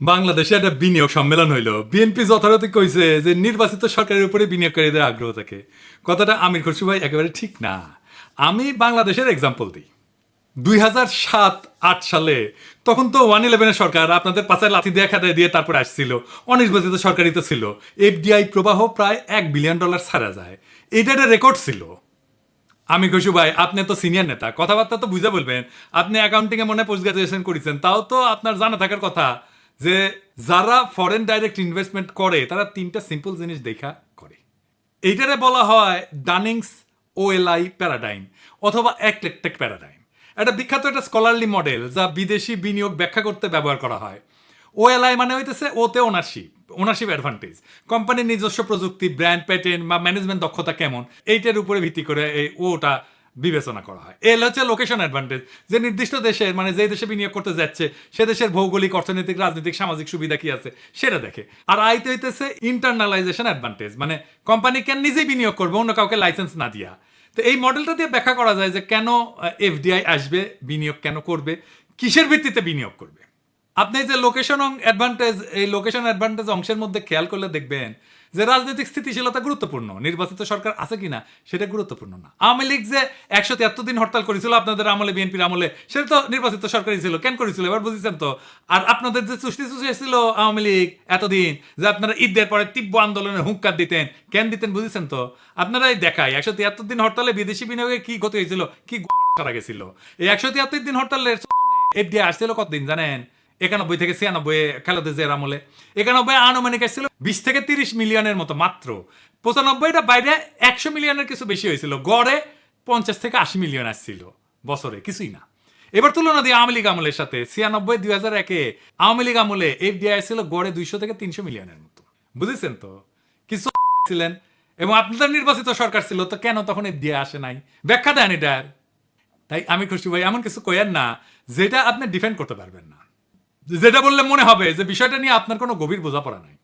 বাংলাদেশে একটা বিনিয়োগ সম্মেলন হইল। বিএনপি যথারীতি কইছে যে নির্বাচিত সরকারের উপরে বিনিয়োগকারীদের আগ্রহ থাকে। কথাটা আমির খসরু ভাই একেবারে ঠিক না। আমি বাংলাদেশের এক্সাম্পল দিই। দুই হাজার সাত, আট সালে তখন তো ওয়ান ইলেভেনের সরকার, আপনাদের পাশে লাথি দিয়ে খাতায় দিয়ে তারপর আসছিল। অনির্বাচিত সরকারই তো ছিল। এফডিআই প্রবাহ প্রায় এক বিলিয়ন ডলার ছাড়া যায়। এটা একটা রেকর্ড ছিল। আমি কইসু ভাই, আপনি তো সিনিয়র নেতা। কথাবার্তা তো বুঝে বলবেন। আপনি অ্যাকাউন্টিং এ মনে পোস্ট গ্রাজুয়েশন করেছেন। তাও তো আপনার জানা থাকার কথা। যে যারা ফরেন ডাইরেক্ট ইনভেস্টমেন্ট করে, তারা তিনটা সিম্পল জিনিস দেখা করে। এইটারে বলা হয় ডানিংস ওএলআই প্যারাডাইম অথবা একলেকটেক প্যারাডাইম একটা বিখ্যাত একটা স্কলারলি মডেল যা বিদেশি বিনিয়োগ ব্যাখ্যা করতে ব্যবহার করা হয়। ওএলআই মানে হইতেছে ওতে ওনারশিপ ওনারশিপ অ্যাডভান্টেজ কোম্পানির নিজস্ব প্রযুক্তি ব্র্যান্ড প্যাটেন্ট বা ম্যানেজমেন্ট দক্ষতা কেমন, এইটার উপরে ভিত্তি করে এই ওটা বিবেচনা করা হয়। এল হচ্ছে লোকেশন অ্যাডভান্টেজ যে নির্দিষ্ট দেশের মানে যে দেশে বিনিয়োগ করতে যাচ্ছে, সে দেশের ভৌগোলিক, অর্থনৈতিক, রাজনৈতিক, সামাজিক সুবিধা কি আছে, সেটা দেখে। আর আইতে হইতেছে ইন্টারনালাইজেশন অ্যাডভান্টেজ মানে কোম্পানি কেন নিজেই বিনিয়োগ করবে, অন্য কাউকে লাইসেন্স না দিয়া। তো এই মডেলটা দিয়ে ব্যাখ্যা করা যায় যে কেন এফডিআই আসবে, বিনিয়োগ কেন করবে, কিসের ভিত্তিতে বিনিয়োগ করবে। আপনি যে লোকেশন অ্যাডভান্টেজ এই লোকেশন অ্যাডভান্টেজ অংশের মধ্যে খেয়াল করলে দেখবেন যে রাজনৈতিক স্থিতিশীলতা গুরুত্বপূর্ণ, নির্বাচিত সরকার আছে কিনা সেটা গুরুত্বপূর্ণ না। আওয়ামী লীগ যে একশো তিয়াত্তর দিন হরতাল করেছিল, আপনাদের আমলে, বিএনপির আমলে, সেটা তো নির্বাচিত সরকারই ছিল, কেন করেছিল এবার বুঝেছেন তো? আর আপনাদের যে চুষ্টি চুষি ছিল আওয়ামী লীগ এতদিন, যে আপনারা ঈদের পরে তীব্র আন্দোলনের হুঙ্কার দিতেন, কেন দিতেন বুঝেছেন তো? আপনারাই দেখায়, একশো তিয়াত্তর দিন হরতালে বিদেশি বিনিয়োগে কি ক্ষতি হয়েছিল, কি সারা গেছিল? এই একশো তিয়াত্তর দিন হরতালের এফডিআই আসছিল কতদিন জানেন? একানব্বই থেকে ছিয়ানব্বই খেলাতে যে আমলে। একানব্বই আনুমানিক আসছিল বিশ থেকে তিরিশ মিলিয়নের মতো মাত্র। পঁচানব্বইটা বাইরে একশো মিলিয়নের কিছু বেশি হয়েছিল। গড়ে পঞ্চাশ থেকে আশি মিলিয়ন আসছিল বছরে, কিছুই না। এবার তুলনা দিয়ে আওয়ামী লীগ আমলের সাথে ছিয়ানব্বই, দুই হাজার একে আওয়ামী লীগ আমলে এফডিআই ছিল গড়ে দুইশো থেকে তিনশো মিলিয়নের মতো। বুঝেছেন তো? কিছু ছিলেন এবং আপনাদের নির্বাচিত সরকার ছিল, তো কেন তখন এফডিআই আসে নাই? ব্যাখ্যা দেন এটার। তাই আমি খুশি ভাই, এমন কিছু কয়েন না, যেটা আপনি ডিফেন্ড করতে পারবেন না। যেটা বললে মনে হবে যে বিষয়টা নিয়ে আপনার কোনো গভীর বোঝাপড়া নাই।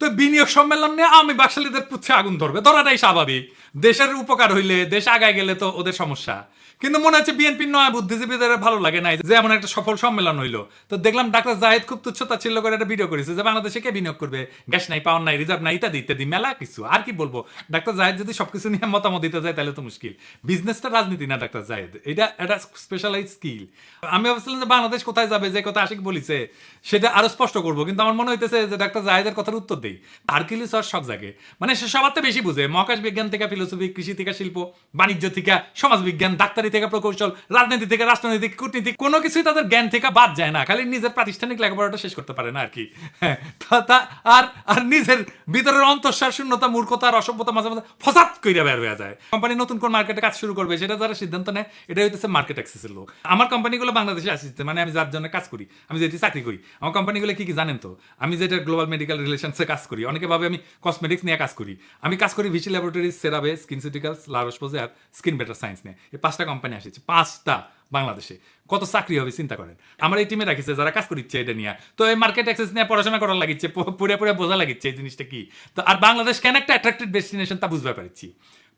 তো বিনিয়োগ সম্মেলন নিয়ে আমি বাকশালীদের পুচ্ছে আগুন ধরবে। ধরাটাই স্বাভাবিক। দেশের উপকার হইলে দেশ আগায় গেলে তো ওদের সমস্যা। কিন্তু মনে হচ্ছে বিএনপির নয় বুদ্ধিজীবীদের ভালো লাগে নাই যে এমন একটা সফল সম্মেলন হইল। তো দেখলাম ডাক্তার জাহেদ খুব তুচ্ছতা ছিল করে একটা ভিডিও করেছে যে বাংলাদেশে কে বিনিয়োগ করবে? গ্যাস নাই, পাওয়ার নাই, রিজার্ভ নাই, ইত্যাদি ইত্যাদি, মেলা কিছু। আর কি বলব? ডাক্তার জাহেদ যদি সবকিছু নিয়ে মতামত দিতে যায় তাহলে তো মুশকিল। বিজনেসটা রাজনীতি না, ডাক্তার জাহেদ। এটা একটা স্পেশালাইজ স্কিল আমি ভাবছিলাম যে বাংলাদেশ কোথায় যাবে? যে কথা আশিক বলিছে, সেটা আরও স্পষ্ট করব। কিন্তু আমার মনে হইতেছে যে ডাক্তার জাহেদের কথার উত্তর দেই আর্কিলিস আর সব জায়গায় মানে সে সবার থেকে বেশি বুঝে। মহাকাশ বিজ্ঞান থেকে ফিলোসফি কৃষি থেকে শিল্প বাণিজ্য থেকে সমাজ বিজ্ঞান ডাক্তারি থেকে প্রকৌশল রাজনীতি থেকে রাষ্ট্রনীতি কূটনীতি কোনো কিছুই তাদের জ্ঞান থেকে বাদ যায় না। খালি নিজের প্রাতিষ্ঠানিক লেখাপড়াটা শেষ করতে পারে না আর কি। হ্যাঁ, তা- তা- আর আর নিজের ভিতরের অন্তঃসার শূন্যতা মূর্খতা আর অসভ্যতা মাঝে মাঝে ফসাদ কইরা বের হয়ে যায়। কোম্পানি নতুন কোন মার্কেটে কাজ শুরু করবে সেটা যারা সিদ্ধান্ত নেয় এটা হইতেছে মার্কেট অ্যাক্সেসের লোক। আমার কোম্পানিগুলো বাংলাদেশে আসছে মানে আমি যার জন্য কাজ করি আমি যেটি চাকরি করি আমার কোম্পানিগুলো কি কি জানেন তো? আমি যেটা গ্লোবাল মেডিকেল রিলেশনসে কাজ করি। অনেকে ভাবে আমি কসমেটিক্স নিয়ে কাজ করি। আমি কাজ করি Vichy Laboratories CeraVe SkinCeuticals La Roche-Posay আর স্কিন বেটার সায়েন্স নিয়ে। এই পাঁচটা কোম্পানি আসছে, পাঁচটা বাংলাদেশে। কত চাকরি হবে চিন্তা করেন। আমার এই টিমে রাখিছে যারা কাজ করিচ্ছে এটা নিয়ে। তো এই মার্কেট অ্যাক্সেস নিয়ে পড়াশোনা করার লাগিচ্ছে পুরে পুরে বোঝা লাগিচ্ছে এই জিনিসটা কি। তো আর বাংলাদেশ কেন একটা অ্যাট্রাক্টিভ ডেস্টিনেশন তা বুঝতে পারছি।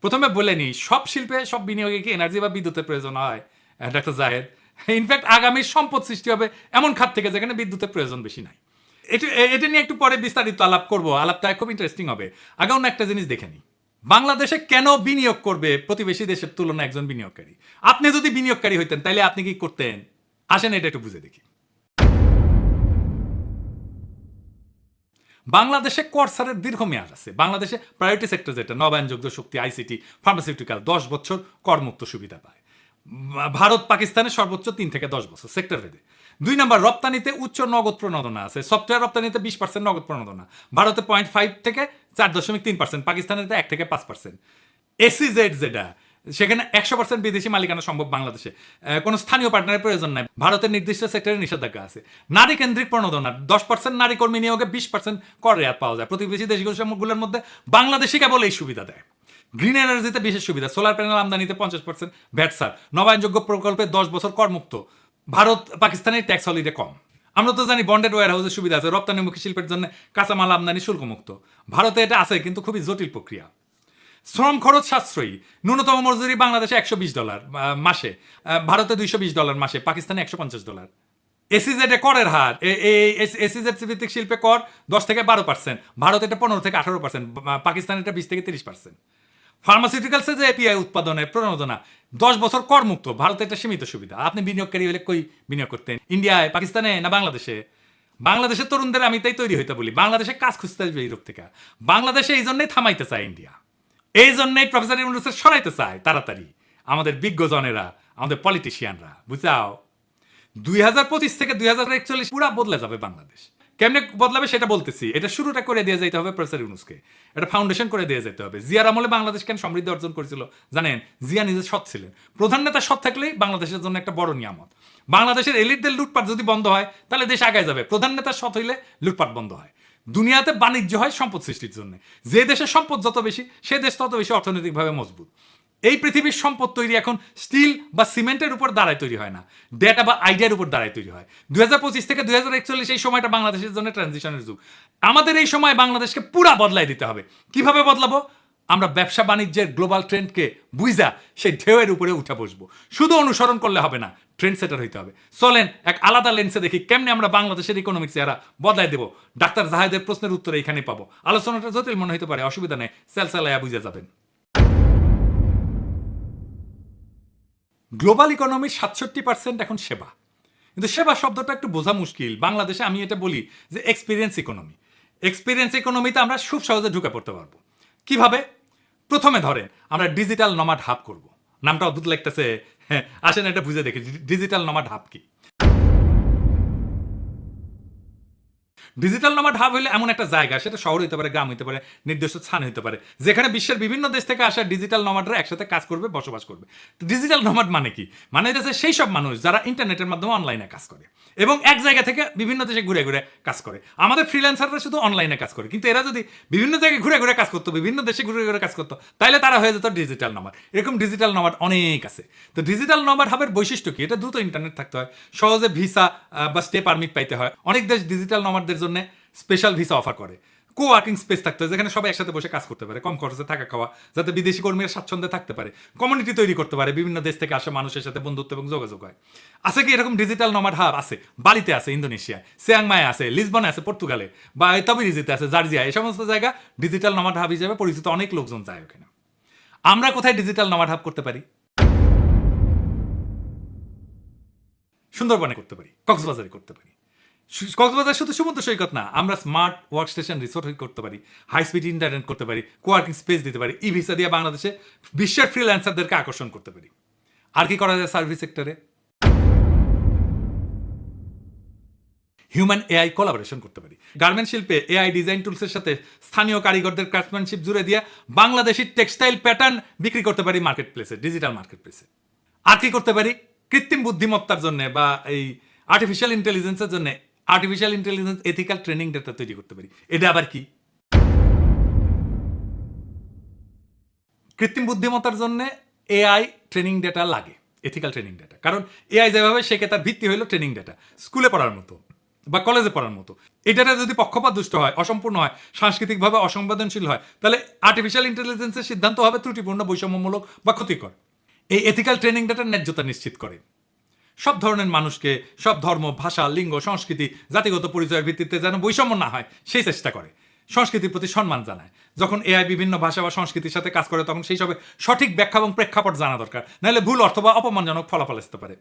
প্রথমে বলে নিই, সব শিল্পে সব বিনিয়োগে কি এনার্জি বা বিদ্যুতের প্রয়োজন হয়? ডাক্তার জাহেদ, ইনফ্যাক্ট আগামী সম্পদ সৃষ্টি হবে এমন খাত থেকে যেখানে বিদ্যুতের প্রয়োজন বেশি নাই। এটা নিয়ে একটু পরে বিস্তারিত আলাপ করব। আলাপটা খুব ইন্টারেস্টিং হবে। আগে অন্য একটা জিনিস দেখে নিই বাংলাদেশে কেন বিনিয়োগ করবে প্রতিবেশী দেশের তুলনায় একজন বিনিয়োগকারী? আপনি যদি বিনিয়োগকারী হইতেন তাহলে আপনি কি করতেন? আসেন, এটা একটু বুঝে দেখি। বাংলাদেশে করসারের দীর্ঘমেয়াদ আছে। বাংলাদেশে প্রায়োরিটি সেক্টর যেটা, নবায়নযোগ্য শক্তি আইসিটি ফার্মাসিউটিক্যাল দশ বছর করমুক্ত সুবিধা পায়। ভারত, পাকিস্তানের সর্বোচ্চ তিন থেকে দশ বছর সেক্টর ভেদে। দুই নম্বর, রপ্তানিতে উচ্চ নগদ প্রণোদনা আছে। সফটওয়্যার রপ্তানিতে বিশ পার্সেন্ট নগদ প্রণোদনা। ভারতে পয়েন্ট ফাইভ থেকে চার দশমিক তিন পার্সেন্ট পাকিস্তানের এক থেকে পাঁচ পার্সেন্ট এসিজেড যেটা সেখানে একশো পার্সেন্ট বিদেশি মালিকানা সম্ভব বাংলাদেশে। কোনো স্থানীয় পার্টনারের প্রয়োজন নাই। ভারতের নির্দিষ্ট সেক্টরে নিষেধাজ্ঞা আছে। নারী কেন্দ্রিক প্রণোদনা, দশ পার্সেন্ট নারী কর্মী নিয়োগে বিশ পার্সেন্ট কর রেয়াত পাওয়া যায়। প্রতিবেশী দেশগুলোর মধ্যে বাংলাদেশই কেবল এই সুবিধা দেয়। গ্রিন এনার্জিতে বিশেষ সুবিধা সোলার প্যানেল আমদানিতে পঞ্চাশ পার্সেন্ট ভ্যাট সার নবায়নযোগ্য প্রকল্পে দশ বছর করমুক্ত। ভারত পাকিস্তানের ট্যাক্স হলিডে কম। আমরা তো জানি বন্ডেড ওয়ার হাউসের সুবিধা আছে রপ্তানিমুখী শিল্পের জন্য কাঁচামাল আমদানি শুল্কমুক্ত। ভারতে এটা আছে, কিন্তু খুবই জটিল প্রক্রিয়া। শ্রম খরচ সাশ্রয়ী। ন্যূনতম মজুরি বাংলাদেশে একশো বিশ ডলার মাসে। ভারতে দুইশো বিশ ডলার মাসে, পাকিস্তানে একশো পঞ্চাশ ডলার। এসিজেড করের হার এসিজেড ভিত্তিক শিল্পে কর দশ থেকে বারো পার্সেন্ট ভারত এটা পনেরো থেকে আঠারো পার্সেন্ট পাকিস্তান এটা বিশ থেকে তিরিশ পার্সেন্ট ফার্মাসিউটিক্যালসে যে এপিআই উৎপাদনের প্রণোদনা, দশ বছর করমুক্ত, ভারতে এটা সীমিত সুবিধা। আপনি বিনিয়োগকারী হলে কই বিনিয়োগ করতেন? ইন্ডিয়ায়, পাকিস্তানে না বাংলাদেশে? বাংলাদেশের তরুণদের আমি তাই তৈরি হইতে বলি, বাংলাদেশে কাজ খুঁজতে আসবে ইউরোপ থেকে। বাংলাদেশে এই জন্যই থামাইতে চায় ইন্ডিয়া। এই জন্যই প্রফেসর ইউনুসের সরাইতে চায় তাড়াতাড়ি। আমাদের বিজ্ঞজনেরা, আমাদের পলিটিশিয়ানরা বুঝাও? দুই হাজার পঁচিশ থেকে দুই হাজার একচল্লিশ পুরা বদলে যাবে বাংলাদেশ। কেমনে বদলাবে সেটা বলতেছি। এটা শুরুটা করে দিয়ে যেতে হবে প্রফেসর ইউনুসকে। এটা ফাউন্ডেশন করে দিয়ে যেতে হবে। জিয়ার আমলে বাংলাদেশ কেন সমৃদ্ধি অর্জন করেছিল? জানেন, জিয়া নিজে সৎ ছিলেন। প্রধান নেতা সৎ থাকলেই বাংলাদেশের জন্য একটা বড় নিয়ামত। বাংলাদেশের এলিটদের লুটপাট যদি বন্ধ হয়, তাহলে দেশ আগায় যাবে। প্রধান নেতা সৎ হইলে লুটপাট বন্ধ হয়। দুনিয়াতে বাণিজ্য হয় সম্পদ সৃষ্টির জন্য। যে দেশের সম্পদ যত বেশি, সে দেশ তত বেশি অর্থনৈতিকভাবে মজবুত। এই পৃথিবীর সম্পদ তৈরি এখন স্টিল বা সিমেন্টের উপর দাঁড়ায় তৈরি হয় না। ডেটা বা আইডিয়ার উপর দাঁড়ায় তৈরি হয়। দুই হাজার পঁচিশ থেকে দুই হাজার একচল্লিশ এই সময়টা বাংলাদেশের জন্য ট্রানজিশনের যুগ। আমাদের এই সময় বাংলাদেশকে পুরা বদলাই দিতে হবে। কীভাবে বদলাবো? আমরা ব্যবসা বাণিজ্যের গ্লোবাল ট্রেন্ডকে বুঝা সেই ঢেউয়ের উপরে উঠে বসবো। শুধু অনুসরণ করলে হবে না ট্রেন্ড সেটার হইতে হবে। চলেন, এক আলাদা লেন্সে দেখি কেমনে আমরা বাংলাদেশের ইকোনমিক্স এরা বদলাই দেবো। ডাক্তার জাহেদের প্রশ্নের উত্তর এখানে পাবো। আলোচনাটা জটিল মনে হতে পারে, অসুবিধা নেই। সেলসালায়া বুঝে যাবেন। গ্লোবাল ইকোনমির সাতষট্টি পার্সেন্ট এখন সেবা। কিন্তু সেবা শব্দটা একটু বোঝা মুশকিল। বাংলাদেশে আমি এটা বলি যে এক্সপিরিয়েন্স ইকোনমি এক্সপিরিয়েন্স ইকোনমিতে আমরা খুব সহজে ঢুকে পড়তে পারব। কীভাবে? প্রথমে ধরেন, আমরা ডিজিটাল নমাড হাব করব। নামটা অদ্ভুত লাগতেছে। হ্যাঁ আসেন এটা বুঝে দেখি। ডিজিটাল নমাড হাব কি? ডিজিটাল নমাড হাব হলে এমন একটা জায়গা, সেটা শহর হতে পারে, গ্রাম হতে পারে, নির্দিষ্ট স্থান হতে পারে, যেখানে বিশ্বের বিভিন্ন দেশ থেকে আসা ডিজিটাল নমাডরা একসাথে কাজ করবে, বসবাস করবে। ডিজিটাল নমাড মানে কি? মানে হচ্ছে সেই সব মানুষ যারা ইন্টারনেটের মাধ্যমে অনলাইনে কাজ করে এবং এক জায়গা থেকে বিভিন্ন দেশে ঘুরে ঘুরে কাজ করে। আমাদের ফ্রিল্যান্সাররা শুধু অনলাইনে কাজ করে, কিন্তু এরা যদি বিভিন্ন জায়গায় ঘুরে ঘুরে কাজ করতো, বিভিন্ন দেশে ঘুরে ঘুরে কাজ করতো তাহলে তারা হয়ে যেত ডিজিটাল নমাড এরকম ডিজিটাল নমাড অনেক আছে। তো ডিজিটাল নমাড হাবের বৈশিষ্ট্য কি? এটা দ্রুত ইন্টারনেট থাকতে হয়, সহজে ভিসা বা স্টে পারমিট পাইতে হয়। অনেক দেশ ডিজিটাল নমাডদের জন্য স্পেশাল ভিসা অফার করে। কো ওয়ার্কিং স্পেস থাকতে হয়, যেখানে সবাই একসাথে বসে কাজ করতে পারে। কম খরচে থাকা খাওয়া, যাতে বিদেশি কর্মীরা স্বাচ্ছন্দ্যে থাকতে পারে। কমিউনিটি তৈরি করতে পারে, বিভিন্ন দেশ থেকে আসা মানুষের সাথে বন্ধুত্ব এবং যোগাযোগ হয়। আছে কি এরকম ডিজিটাল নমাড হাব আছে। বালিতে আছে, ইন্দোনেশিয়ায়। সিয়াংমায় আছে লিসবনে আছে পর্তুগালে বা তবিরিজিতে আছে জার্জিয়া এই সমস্ত জায়গা ডিজিটাল নমাড হাব হিসেবে পরিচিত অনেক লোকজন যায় ওখানে। আমরা কোথায় ডিজিটাল নমাড হাব করতে পারি? সুন্দরবনে করতে পারি, কক্সবাজারে করতে পারি। কক্সবাজার শুধু সমুদ্র সৈকত না, আমরা স্মার্ট ওয়ার্ক স্টেশন রিসোর্ট করতে পারি হাই স্পিড ইন্টারনেট করতে পারি কোয়ার্কিং স্পেস দিতে পারি ই দিয়ে বাংলাদেশে বিশ্বের ফ্রিল্যান্সারদেরকে আকর্ষণ করতে পারি। আর কি করা যায় সার্ভিস সেক্টরে হিউম্যান এআই কোলাবোরেশন করতে পারি। গার্মেন্ট শিল্পে এআই ডিজাইন টুলসের সাথে স্থানীয় কারিগরদের ক্রাফটম্যানশিপ জুড়ে দিয়ে বাংলাদেশি টেক্সটাইল প্যাটার্ন বিক্রি করতে পারি মার্কেট প্লেসে ডিজিটাল মার্কেট প্লেসে আর কি করতে পারি? কৃত্রিম বুদ্ধিমত্তার জন্য বা এই আর্টিফিশিয়াল ইন্টেলিজেন্সের জন্য artificial intelligence ethical training data তৈরি করতে পারি। এটা আবার কি? কৃত্রিম বুদ্ধিমত্তার জন্য এআই ট্রেনিং ডেটা লাগে এথিক্যাল ট্রেনিং ডেটা কারণ এআই যেভাবে শেখে, তার ভিত্তি হলো ট্রেনিং ডেটা স্কুলে পড়ার মতো বা কলেজে পড়ার মতো। এই ডেটা যদি পক্ষপাত দুষ্ট হয়, অসম্পূর্ণ হয়, সাংস্কৃতিকভাবে অসংবেদনশীল হয়, তাহলে আর্টিফিশিয়াল ইন্টেলিজেন্সের সিদ্ধান্ত হবে ত্রুটিপূর্ণ, বৈষম্যমূলক বা ক্ষতিকর। এই এথিক্যাল ট্রেনিং ডেটার ন্যায্যতা নিশ্চিত করে। সব ধরনের মানুষকে, সব ধর্ম, ভাষা, লিঙ্গ, সংস্কৃতি, জাতিগত পরিচয়ের ভিত্তিতে যেন বৈষম্য না হয়, সেই চেষ্টা করে। সংস্কৃতির প্রতি সম্মান জানায়। যখন এআই বিভিন্ন ভাষা বা সংস্কৃতির সাথে কাজ করে, তখন সেই সবে সঠিক ব্যাখ্যা এবং প্রেক্ষাপট জানা দরকার। নাহলে ভুল অর্থ বা অপমানজনক ফলাফল আসতে পারে।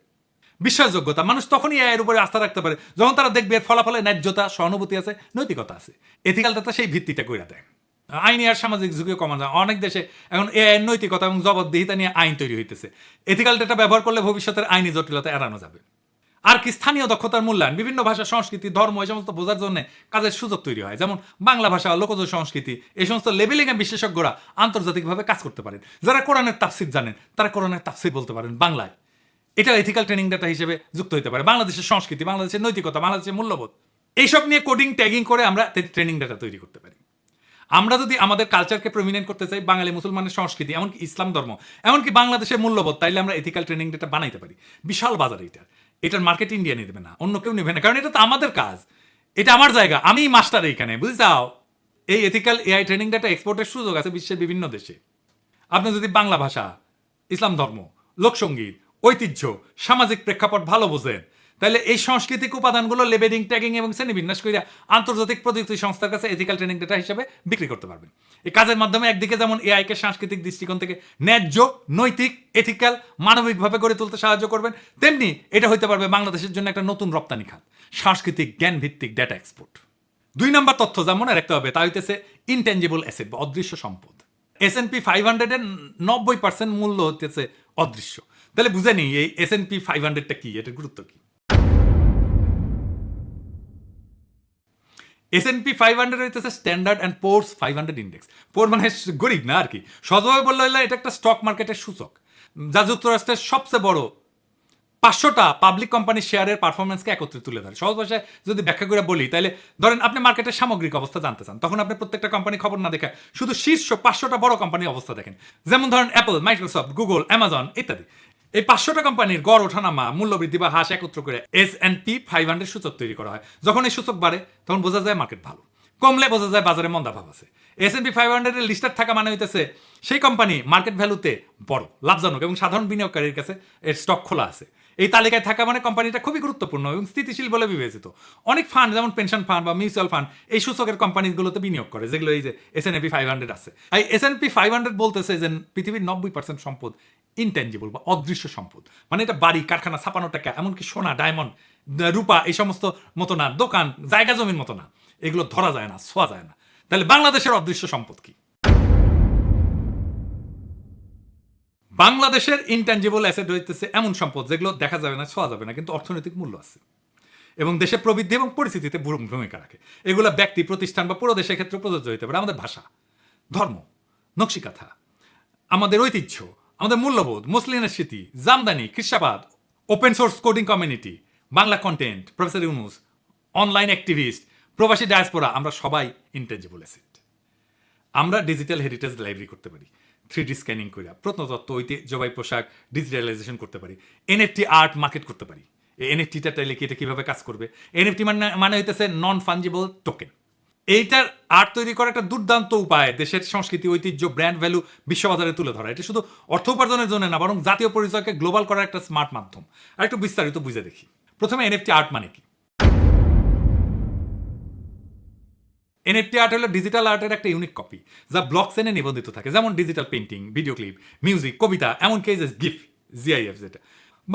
বিশ্বাসযোগ্যতা, মানুষ তখনই এর উপরে আস্থা রাখতে পারে, যখন তারা দেখবে এর ফলাফলে ন্যায্যতা, সহানুভূতি আছে, নৈতিকতা আছে। এথিক্যাল ডাটা সেই ভিত্তিটা কইরা দেয়। আইনি আর সামাজিক ঝুঁকিও কমা যায়। অনেক দেশে এখন এ আইন নৈতিকতা এবং জবাবদিহিতা নিয়ে আইন তৈরি হইতেছে। এথিক্যাল ডেটা ব্যবহার করলে ভবিষ্যতের আইনি জটিলতা এড়ানো যাবে। আর কি স্থানীয় দক্ষতার মূল্যায়ন, বিভিন্ন ভাষা, সংস্কৃতি, ধর্ম এই সমস্ত বোঝার জন্য কাজের সুযোগ তৈরি হয়। যেমন বাংলা ভাষা, লোকজ সংস্কৃতি, এই সমস্ত লেবেলিং এ বিশেষজ্ঞরা আন্তর্জাতিকভাবে কাজ করতে পারেন। যারা কোরআনের তাফসির জানেন, তারা কোরআনের তাফসির বলতে পারেন বাংলায়। এটা এথিক্যাল ট্রেনিং ডাটা হিসেবে যুক্ত হতে পারে। বাংলাদেশের সংস্কৃতি, বাংলাদেশের নৈতিকতা, বাংলাদেশের মূল্যবোধ। এইসব নিয়ে কোডিং ট্যাগিং করে আমরা ট্রেনিং ডাটা তৈরি করতে পারি। আমরা যদি আমাদের কালচারকে প্রমিনেন্ট করতে চাই, বাঙালি মুসলমানের সংস্কৃতি, এমনকি ইসলাম ধর্ম, এমনকি বাংলাদেশের মূল্যবোধ, তাইলে আমরা এথিক্যাল ট্রেনিং ডেটা বানাইতে পারি। বিশাল বাজার এটার এটার মার্কেট ইন্ডিয়া নিয়ে না, অন্য কেউ নেবে না, কারণ এটা তো আমাদের কাজ। এটা আমার জায়গা, আমি মাস্টার এইখানে, বুঝছাও? এই এথিক্যাল এআই ট্রেনিং ডেটা এক্সপোর্টের সুযোগ আছে বিশ্বের বিভিন্ন দেশে। আপনি যদি বাংলা ভাষা, ইসলাম ধর্ম লোকসঙ্গীত ঐতিহ্য, সামাজিক প্রেক্ষাপট ভালো বোঝেন তাহলে এই সাংস্কৃতিক উপাদানগুলো লেবেলিং ট্যাগিং এবং শ্রেণীবিন্যাস করে আন্তর্জাতিক প্রযুক্তি সংস্থার কাছে এথিক্যাল ট্রেনিং ডেটা হিসেবে বিক্রি করতে পারবেন। এই কাজের মাধ্যমে একদিকে যেমন এআইকে সাংস্কৃতিক দৃষ্টিকোণ থেকে ন্যায্য, নৈতিক এথিক্যাল মানবিকভাবে গড়ে তুলতে সাহায্য করবেন, তেমনি এটা হইতে পারবে বাংলাদেশের জন্য একটা নতুন রপ্তানি খাত, সাংস্কৃতিক জ্ঞান ভিত্তিক ডেটা এক্সপোর্ট দুই নম্বর তথ্য যা মনে রাখতে হবে তা হইতেছে ইনটেঞ্জিবল অ্যাসেট বা অদৃশ্য সম্পদ। এস এন পি ফাইভ হান্ড্রেডের নব্বই পার্সেন্ট মূল্য হতেছে অদৃশ্য। তাহলে বুঝে নি এই এস এন পি ফাইভ হান্ড্রেডটা কি? এটার গুরুত্ব কি? এস ফাইভ হান্ড্রেড হইতেছে Standard and Poor's five hundred index poor মানে গরিব না আর কি সহজভাবে বললে এটা একটা স্টক মার্কেটের সূচক। যা যুক্তরাষ্ট্রের সবচেয়ে বড় পাঁচশোটা পাবলিক কোম্পানির শেয়ারের পারফরমেন্সকে একত্রে তুলে ধরে। সহজ ভাষায় যদি ব্যাখ্যা করে বলি তাহলে ধরেন আপনি মার্কেটের সামগ্রিক অবস্থা জানতে চান, তখন আপনি প্রত্যেকটা কোম্পানি খবর না দেখে শুধু শীর্ষ পাঁচশোটা বড় কোম্পানির অবস্থা দেখেন। যেমন ধরেন অ্যাপল মাইক্রোসফট গুগল অ্যামাজন ইত্যাদি। এই পাঁচশোটা কোম্পানির গড় ওঠানামা, মূল্যবৃদ্ধি বা হ্রাস একত্র করে S and P five hundred সূচক তৈরি করা হয়। যখন এই সূচক বাড়ে, তখন বোঝা যায় মার্কেট ভালো। কমলে বোঝা যায় বাজারে মন্দাভাব আছে। এস এন পি ফাইভ হান্ড্রেডের লিস্টার থাকা মানে হইতেছে, সেই কোম্পানি মার্কেট ভ্যালুতে বড়, লাভজনক এবং সাধারণ বিনিয়োগকারীর কাছে এর স্টক খোলা আছে। এই তালিকায় থাকা মানে কোম্পানিটা খুবই গুরুত্বপূর্ণ এবং স্থিতিশীল বলে বিবেচিত। অনেক ফান্ড যেমন পেনশন ফান্ড বা মিউচুয়াল ফান্ড এই সূচকের কোম্পানিগুলোতে বিনিয়োগ করে, যেগুলো এই যে S N P five hundred আছে। এই S N P five hundred বলতেছে যে পৃথিবীর নব্বই পার্সেন্ট সম্পদ ইনটেঞ্জিবল বা অদৃশ্য সম্পদ। মানে এটা বাড়ি, কারখানা, ছাপানো টাকা, এমনকি সোনা ডায়মন্ড রূপা, এই সমস্ত মতো না, দোকান, জায়গা জমির মতো না, এগুলো ধরা যায় না, ছোঁয়া যায় না। তাহলে বাংলাদেশের অদৃশ্য সম্পদ কি? বাংলাদেশের ইনট্যাঞ্জিবল অ্যাসেট হইতেছে এমন সম্পদ যেগুলো দেখা যাবে না, ছোঁয়া যাবে না, কিন্তু অর্থনৈতিক মূল্য আছে। এবং দেশের প্রবৃদ্ধি এবং পরিস্থিতিতে ভূমিকা রাখে। এগুলো ব্যক্তি, প্রতিষ্ঠান বা পুরো দেশের ক্ষেত্রে প্রযোজ্য হতে পারে। আমাদের ভাষা, ধর্ম, নকশিকাথা, আমাদের ঐতিহ্য আমাদের মূল্যবোধ মুসলিমের স্মৃতি, jamdani খ্রিস্টাবাদ open source coding community Bangla content professor Yunus online activist প্রবাসী ডায়াসপোরা আমরা সবাই ইন্টেঞ্জিবল অ্যাসেট আমরা ডিজিটাল হেরিটেজ লাইব্রেরি করতে পারি থ্রি ডি স্ক্যানিং করে প্রত্নতত্ত্ব ঐতিহ্যবাহী পোশাক ডিজিটালাইজেশন করতে পারি এনএফটি আর্ট মার্কেট করতে পারি। এনএফটিটা তাইলে কি এটা কীভাবে কাজ করবে? এনএফটি মানে মানে হইতেছে নন ফাঞ্জিবল টোকেন এইটার আর্ট তৈরি করা একটা দুর্দান্ত উপায়, দেশের সংস্কৃতি, ঐতিহ্য ব্র্যান্ড ভ্যালু বিশ্ববাজারে তুলে ধরা। এটা শুধু অর্থ উপার্জনের জন্য না, বরং জাতীয় পরিচয়কে গ্লোবাল করার একটা স্মার্ট মাধ্যম। আর একটু বিস্তারিত বুঝে দেখি। প্রথমে এনএফটি আর্ট মানে কি? এনএফটি আর্ট হলো ডিজিটাল আর্টের একটা ইউনিক কপি যা ব্লক চেনে নিবন্ধিত থাকে। যেমন digital painting video clip music কবিতা, এমনকি যে গিফট জিআইএফ যেটা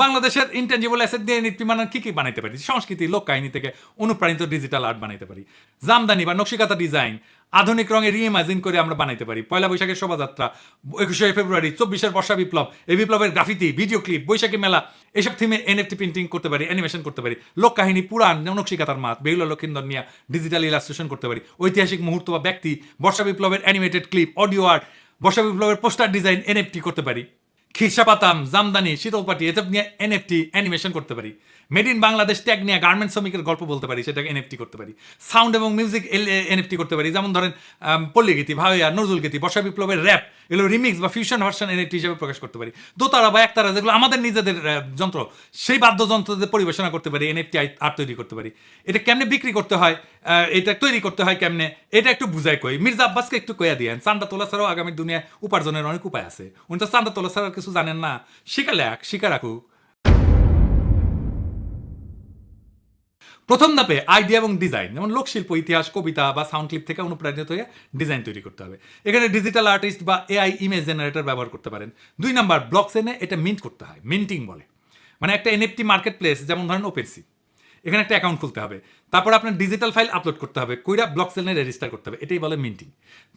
বাংলাদেশের ইন্টেঞ্জিবল অ্যাসেট দিয়ে মানে কি কি বানাইতে পারি? সংস্কৃতি, লোক কাহিনী থেকে অনুপ্রাণিত ডিজিটাল আর্ট বানাইতে পারি। জামদানি বা নকশিকাতা ডিজাইন আধুনিক রঙে রিইমাজিন করে আমরা বানাইতে পারি। পয়লা বৈশাখের শোভাযাত্রা, একুশে ফেব্রুয়ারি, চব্বিশের বর্ষা বিপ্লব, এই বিপ্লবের গ্রাফিতি ভিডিও ক্লিপ বৈশাখী মেলা, এসব থিমে এনএফটি প্রিন্টিং করতে পারি অ্যানিমেশন করতে পারি। লোক কাহিনী, পুরাণ, নকশিকাতার মাত, বেহুলা লক্ষিন্দর নিয়ে ডিজিটাল ইলাস্ট্রেশন করতে পারি। ঐতিহাসিক মুহূর্ত বা ব্যক্তি, বর্ষা বিপ্লবের অ্যানিমেটেড ক্লিপ অডিও আর্ট বর্ষা বিপ্লবের পোস্টার ডিজাইন এনএফটি করতে পারি। খিরসা পাতাম জামদানি শীতল পাটি এসব নিয়ে এনএফটি অ্যানিমেশন করতে পারি। মেড ইন বাংলাদেশ ট্যাগ নিয়ে গার্মেন্ট শ্রমিকের গল্প বলতে পারি সেটাকে এনএফটি করতে পারি। সাউন্ড এবং মিউজিক এনএফটি করতে পারি। যেমন ধরেন আম, পল্লী গীতি ভাওয়া নজরুল গীতি বর্ষা বিপ্লবের র্যাপ এগুলো রিমিক্স বা ফিউশন ভার্সন এনএফটি হিসেবে প্রকাশ করতে পারি। দোতারা বা একতারা যেগুলো আমাদের নিজেদের যন্ত্র সেই বাদ্যযন্ত্রদের পরিবেশনা করতে পারি এনএফটি আর্ট তৈরি করতে পারি। এটা কেমনে বিক্রি করতে হয়? এটা তৈরি করতে হয় কেমনে? এটা একটু বুঝাই কই। মির্জা আব্বাসকে একটু কইয়া দিয়ে চান্দা তোলা ছাড়াও আগামী দুনিয়ায় উপার্জনের অনেক উপায় আছে। উনি তো চান্দা তোলা ছাড়া কিছু জানেন না। শিখা লেখ শিখা রাখুক। প্রথম ধাপে আইডিয়া এবং ডিজাইন যেমন লোকশিল্প, ইতিহাস, কবিতা বা সাউন্ড ক্লিপ থেকে অনুপ্রাণিত হয়ে ডিজাইন তৈরি করতে হবে। এখানে ডিজিটাল আর্টিস্ট বা এআই ইমেজ জেনারেটর ব্যবহার করতে পারেন। দুই নাম্বার ব্লক চেনে এটা মিন্ট করতে হয় মিন্টিং বলে। মানে একটা এনএফটি মার্কেট প্লেস যেমন ধরেন ওপেনসি এখানে একটা অ্যাকাউন্ট খুলতে হবে। তারপর আপনার ডিজিটাল ফাইল আপলোড করতে হবে, কইরা ব্লক চেনে রেজিস্টার করতে হবে, এটাই বলে মিন্টিং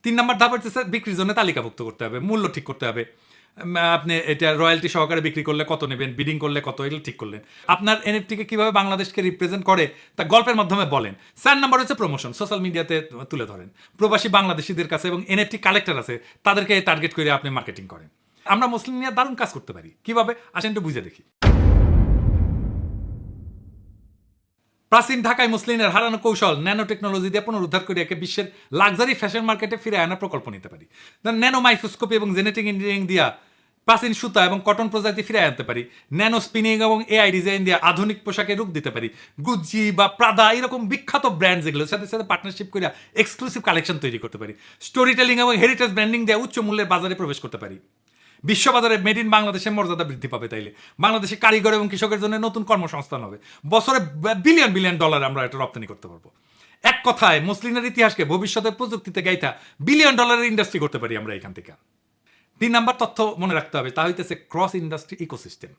তিন নাম্বার ধাপ হচ্ছে স্যার বিক্রির জন্য তালিকাভুক্ত করতে হবে, মূল্য ঠিক করতে হবে। আপনি এটা রয়্যালটি সহকারে বিক্রি করলে কত নেবেন বিডিং করলে কত, এগুলো ঠিক করলেন। আপনার এনএফটিকে কীভাবে বাংলাদেশকে রিপ্রেজেন্ট করে, তা গল্পের মাধ্যমে বলেন। চার নাম্বার হচ্ছে প্রমোশন সোশ্যাল মিডিয়াতে তুলে ধরেন। প্রবাসী বাংলাদেশিদের কাছে এবং এনএফটি কালেক্টর আছে, তাদেরকে টার্গেট করে আপনি মার্কেটিং করেন। আমরা মুসলিম নিয়ে দারুণ কাজ করতে পারি। কীভাবে? আসেন একটু বুঝে দেখি। প্রাচীন ঢাকায় মুসলিমের হারানো কৌশল ন্যানো টেকনোলজি দিয়ে পুনরুদ্ধার করে একে বিশ্বের লাক্সারি ফ্যাশন মার্কেটে ফিরে আনার প্রকল্প নিতে পারি। ন্যানো মাইক্রোস্কোপি এবং জেনেটিক ইঞ্জিনিয়ারিং দিয়া প্রাচীন সুতা এবং কটন প্রজাতি ফিরে আনতে পারি। ন্যানো স্পিনিং এবং এআই ডিজাইন দিয়ে আধুনিক পোশাকে রূপ দিতে পারি। গুজ্জি বা প্রাদা এরকম বিখ্যাত ব্র্যান্ড যেগুলোর সাথে সাথে পার্টনারশিপ করে এক্সক্লুসিভ কালেকশন তৈরি করতে পারি। স্টোরি টেলিং এবং হেরিটেজ ব্র্যান্ডিং দিয়ে উচ্চ মূল্যের বাজারে প্রবেশ করতে পারি। বিশ্ববাজারে মেড ইন বাংলাদেশের মর্যাদা বৃদ্ধি পাবে তাইলে। বাংলাদেশে কারিগর এবং কৃষকের জন্য নতুন কর্মসংস্থান হবে। বছরে বিলিয়ন বিলিয়ন ডলার আমরা এটা রপ্তানি করতে পারব। এক কথায় মুসলিমের ইতিহাসকে ভবিষ্যতের প্রযুক্তিতে গাইতা বিলিয়ন ডলারের ইন্ডাস্ট্রি করতে পারি আমরা এখান থেকে। তিন নাম্বার তথ্য মনে রাখতে হবে, তা হইতেছে ক্রস ইন্ডাস্ট্রি ইকোসিস্টেম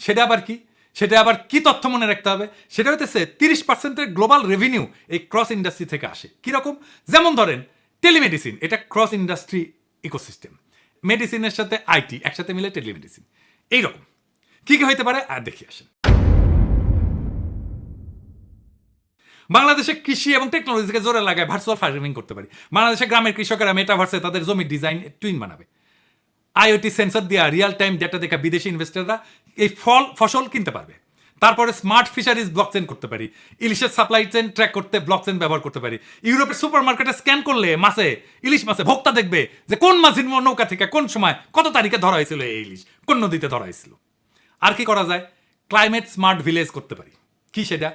সেটা আবার কি? সেটা আবার কি তথ্য মনে রাখতে হবে? সেটা হইতেছে তিরিশ পার্সেন্টের গ্লোবাল রেভিনিউ এই ক্রস ইন্ডাস্ট্রি থেকে আসে। কীরকম? যেমন ধরেন টেলিমেডিসিন এটা ক্রস ইন্ডাস্ট্রি ইকোসিস্টেম মেডিসিনের সাথে আইটি একসাথে মিলে টেলিমেডিসিন এইরকম। কি কি হইতে পারে? আর দেখি, আসেন। বাংলাদেশে কৃষি এবং টেকনোলজিকে জোরে লাগায় ভার্চুয়াল ফার্মিং করতে পারি। বাংলাদেশে গ্রামের কৃষকেরা মেটাভার্সে তাদের জমির ডিজাইন টুইন বানাবে। আইওটি সেন্সর দিয়া রিয়েল টাইম ডেটা দেখা বিদেশি ইনভেস্টররা এই ফল, ফসল কিনতে পারবে। তারপরে স্মার্ট ফিশারিজ ব্লকচেন করতে পারি। ইলিশের সাপ্লাই চেন ট্র্যাক করতে ব্লকচেন ব্যবহার করতে পারি। ইউরোপের সুপার মার্কেটে স্ক্যান করলে মাসে, ইলিশ মাসে ভোক্তা দেখবে যে কোন মাছের নৌকা থেকে কোন সময় কত তারিখে ধরা হয়েছিল এই ইলিশ, কোন নদীতে ধরা হয়েছিল। আর কি করা যায়? ক্লাইমেট স্মার্ট ভিলেজ করতে পারি। কি সেটা?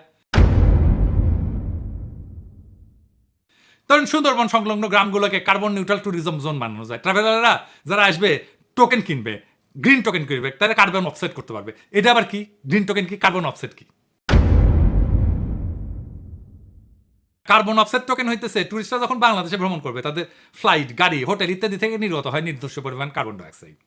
ধরেন সুন্দরবন সংলগ্ন গ্রামগুলোকে কার্বন নিউট্রাল ট্যুরিজম জোন বানানো যায়। ট্রাভেলাররা যারা আসবে টোকেন কিনবে গ্রিন টোকেন কিনবে, তারা কার্বন অফসেট করতে পারবে। এটা আবার কি? গ্রিন টোকেন কি? কার্বন অফসেট কি? কার্বন অফসেট টোকেন হইতেছে টুরিস্টরা যখন বাংলাদেশে ভ্রমণ করবে, তাদের ফ্লাইট গাড়ি হোটেল ইত্যাদি থেকে নির্গত হয় নির্দিষ্ট পরিমাণ কার্বন ডাইঅক্সাইড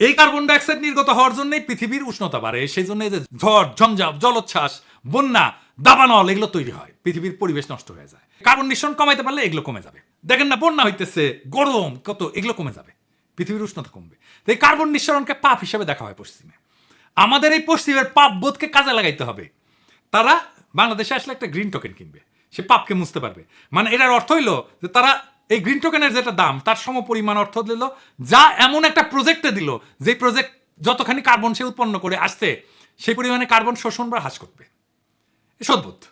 এই কার্বন ডাইঅক্সাইড নির্গত হওয়ার জন্যই পৃথিবীর উষ্ণতা বাড়ে। সেই জন্য যে ঝড় ঝঞ্ঝাপ জলোচ্ছ্বাস, বন্যা, দাবানল, এগুলো তৈরি হয়। পৃথিবীর পরিবেশ নষ্ট হয়ে যায়। কার্বন নিঃসরণ কমাইতে পারলে এগুলো কমে যাবে। দেখেন না, বন্যা হইতেছে, গরম, কত, এগুলো কমে যাবে। পৃথিবীর উষ্ণতা কমবে। তো এই কার্বন নিঃসরণকে পাপ হিসেবে দেখা হয় পশ্চিমে। আমাদের এই পশ্চিমের পাপ বোধকে কাজে লাগাইতে হবে। তারা বাংলাদেশে আসলে একটা গ্রিন টোকেন কিনবে। সে পাপকে মুছতে পারবে। মানে এটার অর্থ হইল যে তারা এই গ্রিন টোকেনের যেটা দাম, তার সম পরিমাণ অর্থ দিল, যা এমন একটা প্রজেক্টে দিল, যে প্রজেক্ট যতখানি কার্বন সে উৎপন্ন করে আসছে, সেই পরিমাণে কার্বন শোষণ বা হ্রাস করবে। সদ্ভুত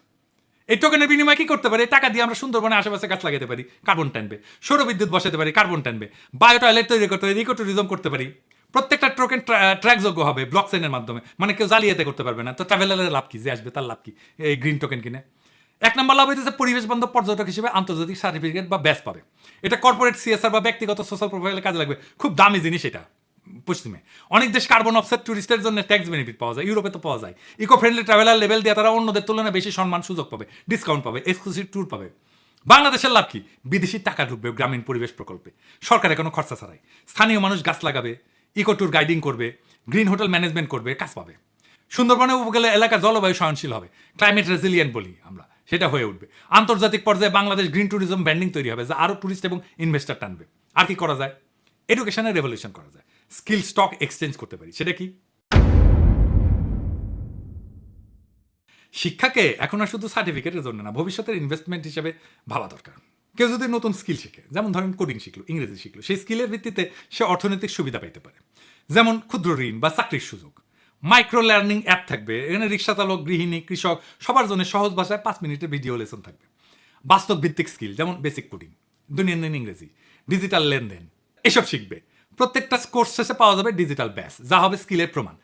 এই টোকেনের বিনিময়ে কি করতে পারি? টাকা দিয়ে আমরা সুন্দরবনে আশেপাশে গাছ লাগাতে পারি কার্বন টানবে, সৌরবিদ্যুৎ বসাতে পারি কার্বন টানবে বায়ো টয়লেট তৈরি করতে পারি ইকো ট্যুরিজম করতে পারি। প্রত্যেকটা টোকেন ট্র্যাকযোগ্য হবে ব্লক চেনের মাধ্যমে। মানে কেউ জালিয়াতে করতে পারবে না। তো ট্রাভেলারের লাভ কি? যে আসবে তার লাভ কি? এই গ্রিন টোকেন কিনে। এক নম্বর লাভ হইতেছে পরিবেশ বান্ধব পর্যটক হিসেবে আন্তর্জাতিক সার্টিফিকেট বা ব্যাস পাবে। এটা কর্পোরেট সিএসআর বা ব্যক্তিগত সোশ্যাল প্রোফাইলে কাজে লাগবে। খুব দামি জিনিস এটা। পশ্চিমে অনেক দেশ কার্বন অফসেট টুরিস্টের জন্য ট্যাক্স বেনিফিট পাওয়া যায় ইউরোপে তো পাওয়া যায়। ইকো ফ্রেন্ডলি ট্রাভেলার লেভেল দিয়ে তারা অন্যদের তুলনায় বেশি সম্মান সুযোগ পাবে ডিসকাউন্ট পাবে এক্সক্লুসিভ ট্যুর পাবে। বাংলাদেশের লাভ কি? বিদেশি টাকা ঢুকবে গ্রামীণ পরিবেশ প্রকল্পে। সরকারের কোনো খরচা ছাড়াই। স্থানীয় মানুষ গাছ লাগাবে ইকো ট্যুর গাইডিং করবে গ্রিন হোটেল ম্যানেজমেন্ট করবে, কাজ পাবে। সুন্দরবনে উপকূলে এলাকা জলবায়ু সহনশীল হবে। ক্লাইমেট রেজিলিয়েন্ট বলি আমরা, সেটা হয়ে উঠবে। আন্তর্জাতিক পর্যায়ে বাংলাদেশ গ্রিন ট্যুরিজম ব্যান্ডিং তৈরি হবে, যা আরও টুরিস্ট এবং ইনভেস্টার টানবে। আর কি করা যায়? এডুকেশনের রেভলিউশন করা যায়। স্কিল স্টক এক্সচেঞ্জ করতে পারি। সেটা কি? শিক্ষাকে এখন আর শুধু সার্টিফিকেটের জন্য না, ভবিষ্যতের ইনভেস্টমেন্ট হিসেবে ভাবা দরকার। কেউ যদি নতুন স্কিল শিখে, যেমন ধরেন কোডিং শিখলো, ইংরেজি শিখলো, সেই স্কিলের ভিত্তিতে সে অর্থনৈতিক সুবিধা পাইতে পারে। যেমন ক্ষুদ্র ঋণ বা চাকরির সুযোগ। মাইক্রো লার্নিং অ্যাপ থাকবে, এখানে রিক্সা চালক গৃহিণী, কৃষক, সবার জন্য সহজ ভাষায় পাঁচ মিনিটের ভিডিও লেসন থাকবে। বাস্তব ভিত্তিক স্কিল যেমন বেসিক কোডিং দৈনন্দিন ইংরেজি ডিজিটাল লেনদেন, এসব শিখবে। প্রত্যেকটা কোর্স শেষে পাওয়া যাবে ডিজিটাল ব্যাস যা হবে স্কিলের প্রমাণ।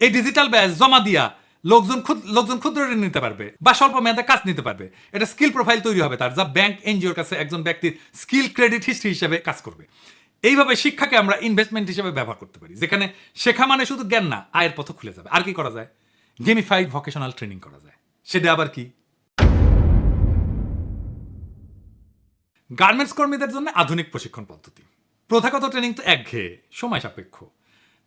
এই ডিজিটাল ব্যাস জমা দিয়া লোকজন লোকজন ক্ষুদ্র ঋণ নিতে পারবে বা স্বল্প মেয়াদে কাজ নিতে পারবে। এটা স্কিল প্রোফাইল তৈরি হবে তার, যা ব্যাংক এনজিওর কাছে একজন ব্যক্তির স্কিল ক্রেডিট হিস্ট্রি হিসেবে কাজ করবে। এইভাবে শিক্ষাকে আমরা ইনভেস্টমেন্ট হিসেবে ব্যবহার করতে পারি, যেখানে শেখা মানে শুধু জ্ঞান না, আয়ের পথ খুলে যাবে। আর কি করা যায়? গেমিফাইড ভোকেশনাল ট্রেনিং করা যায়। সেটা আবার কি? গার্মেন্টস কর্মীদের জন্য আধুনিক প্রশিক্ষণ পদ্ধতি। প্রথাগত ট্রেনিং তো একঘেয়ে, সময় সাপেক্ষ।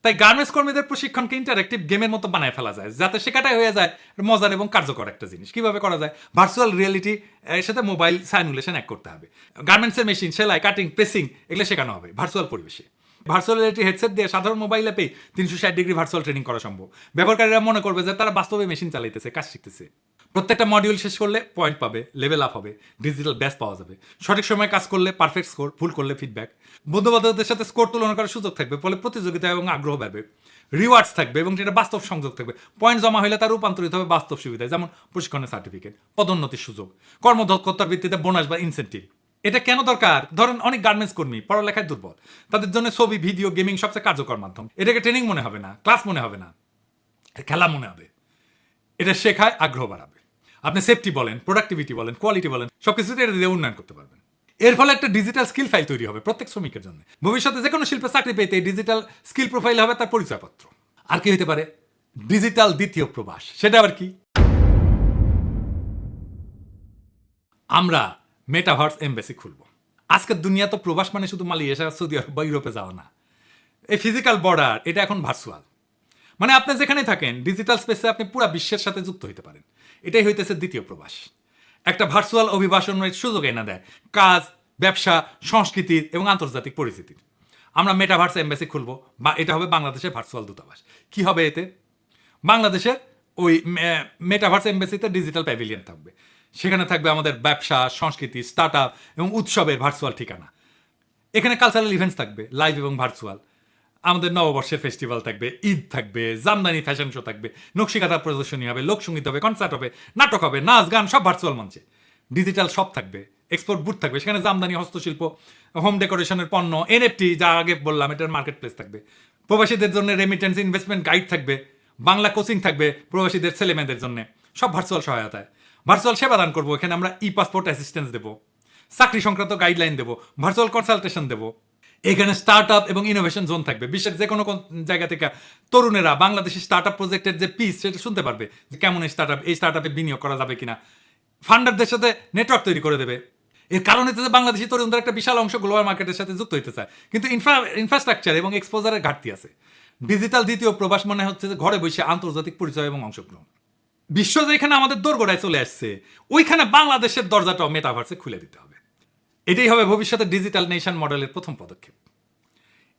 তাই গার্মেন্টস কর্মীদের প্রশিক্ষণকে ইন্টারেক্টিভ গেমের মতো বানায় ফেলা যায়, যাতে শেখাটাই হয়ে যায় মজার এবং কার্যকর একটা জিনিস। কীভাবে করা যায়? ভার্চুয়াল রিয়েলিটি এর সাথে মোবাইল সাইমুলেশন এক করতে হবে। গার্মেন্টসের মেশিন সেলাই কাটিং প্রেসিং এগুলো শেখানো হবে ভার্চুয়াল পরিবেশে। ভার্চুয়াল রিয়েলিটি হেডসেট দিয়ে সাধারণ মোবাইল অ্যাপেই তিনশো ষাট ডিগ্রি ভার্চুয়াল ট্রেনিং করা সম্ভব। ব্যবহারকারীরা মনে করবে যে তারা বাস্তবে মেশিন চালাইতেছে, কাজ শিখতেছে। প্রত্যেকটা মডিউল শেষ করলে পয়েন্ট পাবে লেভেল আপ হবে ডিজিটাল ব্যাস পাওয়া যাবে। সঠিক সময় কাজ করলে পারফেক্ট স্কোর ভুল করলে ফিডব্যাক বন্ধুবান্ধবদের সাথে স্কোর তুলনা করার সুযোগ থাকবে, ফলে প্রতিযোগিতা এবং আগ্রহ পাবে রিওয়ার্ডস থাকবে এবং যেটা বাস্তব সংযোগ থাকবে। পয়েন্ট জমা হলে তার রূপান্তরিত হবে বাস্তব সুবিধায়, যেমন প্রশিক্ষণের সার্টিফিকেট পদোন্নতির সুযোগ, কর্মদক্ষতার ভিত্তিতে বোনাস বা ইনসেন্টিভ এটা কেন দরকার? ধরেন, অনেক গার্মেন্টস কর্মী পড়ালেখায় দুর্বল। তাদের জন্য ছবি ভিডিও গেমিং সবচেয়ে কার্যকর মাধ্যম। এটাকে ট্রেনিং মনে হবে না ক্লাস মনে হবে না, খেলা মনে হবে। এটা শেখায় আগ্রহ বাড়াবে। আপনি সেফটি বলেন প্রোডাক্টিভিটি বলেন কোয়ালিটি বলেন, সবকিছুতে এটা দিয়ে উন্নয়ন করতে পারবেন। এর ফলে একটা ডিজিটাল স্কিল ফাইল তৈরি হবে প্রত্যেক শ্রমিকের জন্য। ভবিষ্যতে যে কোনো শিল্পে চাকরি পেতে ডিজিটাল স্কিল প্রোফাইল হবে তার পরিচয়পত্র। আর কি হতে পারে? ডিজিটাল দ্বিতীয় প্রবাস। সেটা আবার কি? আমরা মেটাভার্স এমবেসি খুলব। আজকের দুনিয়া তো প্রবাস মানে শুধু মালয়েশিয়া, সৌদি আরব বা ইউরোপে যাওয়া না। এই ফিজিক্যাল বর্ডার এটা এখন ভার্চুয়াল মানে আপনি যেখানে থাকেন ডিজিটাল স্পেসে আপনি পুরো বিশ্বের সাথে যুক্ত হতে পারেন। এটাই হইতেছে দ্বিতীয় প্রবাস। একটা ভার্চুয়াল অভিবাসনের সুযোগ এনে দেয়, কাজ, ব্যবসা সংস্কৃতির এবং আন্তর্জাতিক পরিস্থিতির। আমরা মেটাভার্স এম্বাসি খুলবো বা এটা হবে বাংলাদেশের ভার্চুয়াল দূতাবাস। কি হবে এতে? বাংলাদেশের ওই মেটাভার্স এম্বাসিতে ডিজিটাল প্যাভিলিয়ন থাকবে। সেখানে থাকবে আমাদের ব্যবসা, সংস্কৃতি স্টার্ট আপ এবং উৎসবের ভার্চুয়াল ঠিকানা। এখানে কালচারাল ইভেন্টস থাকবে লাইভ এবং ভার্চুয়াল আমাদের নববর্ষের ফেস্টিভ্যাল থাকবে, ঈদ থাকবে, জামদানি ফ্যাশন শো থাকবে নকশিকাতা প্রদর্শনী হবে, লোকসঙ্গীত হবে কনসার্ট হবে, নাটক হবে, নাচ গান, সব ভার্চুয়াল মঞ্চে। ডিজিটাল শপ থাকবে এক্সপোর্ট বুথ থাকবে, সেখানে জামদানি, হস্তশিল্প হোম ডেকোরেশনের পণ্য এনএফটি যা আগে বললাম, এটার মার্কেট প্লেস থাকবে। প্রবাসীদের জন্য রেমিটেন্স ইনভেস্টমেন্ট গাইড থাকবে, বাংলা কোচিং থাকবে প্রবাসীদের ছেলেমেয়েদের জন্য, সব ভার্চুয়াল সহায়তায়। ভার্চুয়াল সেবা দান করব, এখানে আমরা ই পাসপোর্ট অ্যাসিস্ট্যান্স দেবো, চাকরি সংক্রান্ত গাইডলাইন দেবো ভার্চুয়াল কনসালটেশন দেবো। এখানে স্টার্ট আপ এবং ইনোভেশন জোন থাকবে। বিশ্বের যে কোনো জায়গা থেকে তরুণেরা বাংলাদেশের স্টার্ট আপ প্রজেক্টের যে পিস সেটা শুনতে পারবে যে কেমন এই স্টার্ট আপ এই স্টার্ট আপে বিনিয়োগ করা যাবে কিনা। ফান্ডারদের সাথে নেটওয়ার্ক তৈরি করে দেবে। এর কারণ হচ্ছে বাংলাদেশি তরুণদের একটা বিশাল অংশ গ্লোবাল মার্কেটের সাথে যুক্ত হতে চায়। কিন্তু ইনফ্রা ইনফ্রাস্ট্রাকচার এবং এক্সপোজারের ঘাটতি আছে। ডিজিটাল দ্বিতীয় প্রবাস মানে হচ্ছে যে ঘরে বসে আন্তর্জাতিক পরিচয় এবং অংশগ্রহণ। বিশ্ব যেখানে আমাদের দোরগোড়ায় চলে আসছে, ওইখানে বাংলাদেশের দরজাটাও মেটাভার্সে খুলে দিতে হবে। এটাই হবে ভবিষ্যতে ডিজিটাল নেশন মডেলের প্রথম পদক্ষেপ।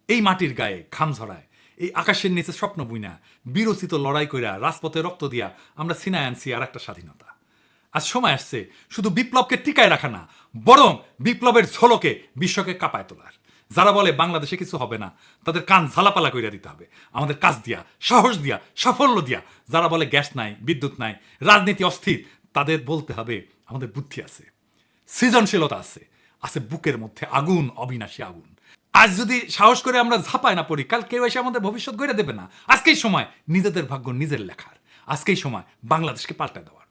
এই মাটির গায়ে ঘাম ঝরায়, এই আকাশের নিচে স্বপ্ন বুইনা, বিরচিত লড়াই কইরা রাজপথে রক্ত দিয়া আমরা সিনায় আনছি আর একটা স্বাধীনতা। আজ সময় আসছে, শুধু বিপ্লবকে টিকায় রাখা না, বরং বিপ্লবের ঝলকে বিশ্বকে কাঁপায় তোলার। যারা বলে বাংলাদেশে কিছু হবে না, তাদের কান ঝালাপালা কইরা দিতে হবে। আমাদের কাজ দিয়া, সাহস দিয়া, সাফল্য দিয়া, যারা বলে গ্যাস নাই, বিদ্যুৎ নাই, রাজনীতি অস্থির, তাদের বলতে হবে আমাদের বুদ্ধি আছে, সৃজনশীলতা আছে। আছে বুকের মধ্যে, আগুন, অবিনাশী আগুন। আজ যদি সাহস করে আমরা ঝাপায় না পড়ি, কাল কেউ এসে আমাদের ভবিষ্যৎ গড়ে দেবে না। আজকেই সময় নিজেদের ভাগ্য নিজের লেখার। আজকেই সময় বাংলাদেশকে পাল্টে দেওয়ার।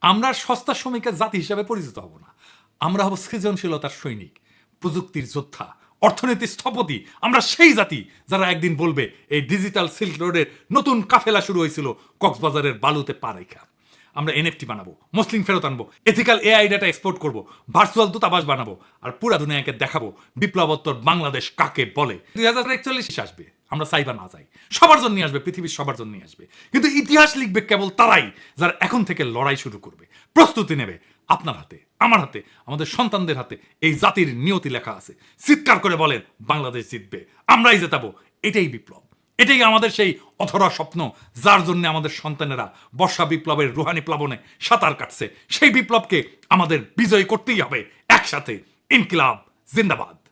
আমরা সস্তা শ্রমিকের জাতি হিসাবে পরিচিত হব না। আমরা হব সৃজনশীলতার সৈনিক, প্রযুক্তির যোদ্ধা, অর্থনীতির স্থপতি। আমরা সেই জাতি যারা একদিন বলবে, এই ডিজিটাল সিল্ক রোডের নতুন কাফেলা শুরু হয়েছিল, কক্সবাজারের বালুতে পা রেখা। আমরা এনএফটি বানাবো, মুসলিম ফেরত আনব এথিক্যাল এআই ডাটা এক্সপোর্ট করব ভার্চুয়াল দূতাবাস বানাবো, আর পুরা দুনিয়াকে দেখাবো বিপ্লবোত্তর বাংলাদেশ কাকে বলে। দুই হাজার একচল্লিশ আসবে, আমরা চাইবা না চাই, সবার জন্য আসবে, পৃথিবীর সবার জন্য আসবে। কিন্তু ইতিহাস লিখবে কেবল তারাই, যারা এখন থেকে লড়াই শুরু করবে। প্রস্তুতি নেবে আপনার হাতে, আমার হাতে, আমাদের সন্তানদের হাতে, এই জাতির নিয়তি লেখা আছে। চিৎকার করে বলেন, বাংলাদেশ জিতবে, আমরাই জেতাবো, এটাই বিপ্লব। এটাই আমাদের সেই অথরা স্বপ্ন, যার জন্য আমাদের সন্তানেরা বর্ষা বিপ্লবের রুহানি প্লাবনে সাঁতার কাটছে। সেই বিপ্লবকে আমাদের বিজয় করতেই হবে। একসাথে ইনকিলাব, জিন্দাবাদ।